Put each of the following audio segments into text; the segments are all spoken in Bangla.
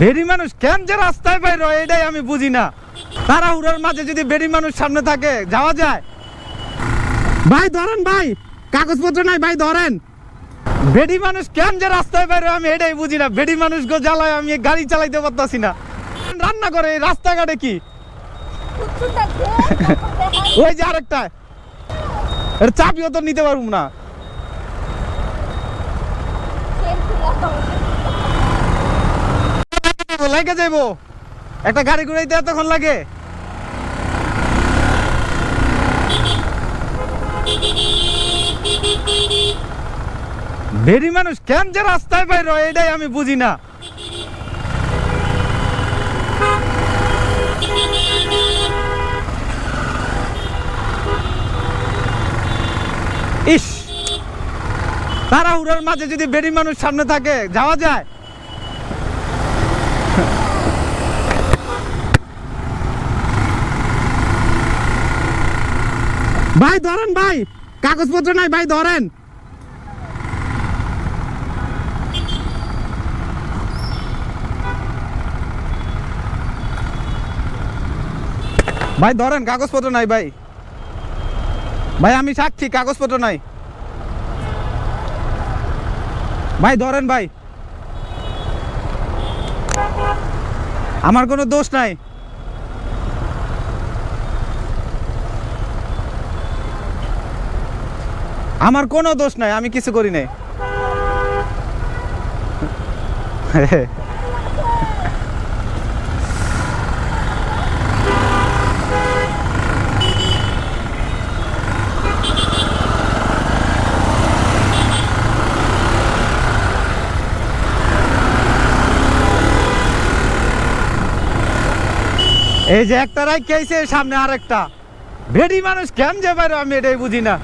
বেরি মানুষ কেন যে রাস্তায় বাইর এটাই আমি বুঝি না। তারা উড়ার মাঝে যদি বেরি মানুষ সামনে থাকে যাওয়া যায়। ভাই ধরেন ভাই কাগজপত্র নাই ভাই ধরেন। বেডি মানুষ কেন যে রাস্তায় বাইরে আমি এটাই বুঝি না। বেডি মানুষ গো জ্বালায় আমি গাড়ি চালাইতে পারতাছি না। রান্না করে এই রাস্তাঘাটে কি? ওই যে আরেকটা। এর চাবিও তো নিতে পারব না। লাগে যাইবো। একটা গাড়ি ঘুরাইতে এতক্ষণ লাগে। বেরি মানুষ কেন যে রাস্তায় বাইর এটাই আমি বুঝি না। ইস! তারা উড়ার মাঝে যদি বেরি মানুষ সামনে থাকে, যাওয়া যায়? ভাই, ধরেন ভাই, কাগজপত্র নাই, ভাই, ধরেন। ভাই, ধরেন, কাগজপত্র নাই, ভাই। ভাই, আমি সাক্ষী, কাগজপত্র নাই। ভাই, ধরেন, ভাই। আমার কোনো দোষ নাই। আমার কোনো দোষ নাই, আমি কিছু করি নাই। এই যে একটা রাই কেছে সামনে আরেকটা। ভেড়ি মানুষ কেন যে বাইরে, আমি এটাই বুঝি না।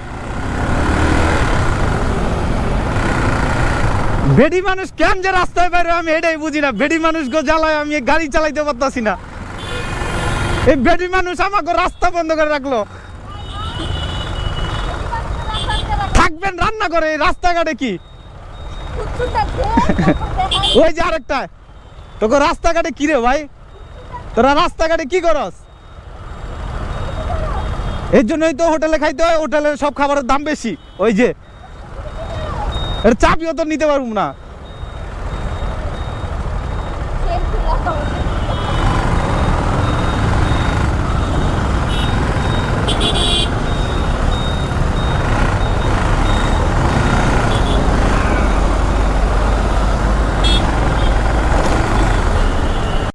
বেডি মানুষ কেন যে রাস্তায় বাইরে, আমি এটাই বুঝি না। বেডি মানুষ গো জ্বালায়, আমি গাড়ি চালাইতে পারতাছি না। এই বেডি মানুষ আমাকে রাস্তা বন্ধ করে রাখল। থাকবেন রান্না করে এই রাস্তাঘাটে কি? ওই যে আরেকটা। তোকে রাস্তাঘাটে কি রে ভাই? তোরা রাস্তাঘাটে কি করস? এর জন্যই তো হোটেলে খাইতে হয়, হোটেলের সব খাবারের দাম বেশি। ওই যে চাবিও তো নিতে পারব না।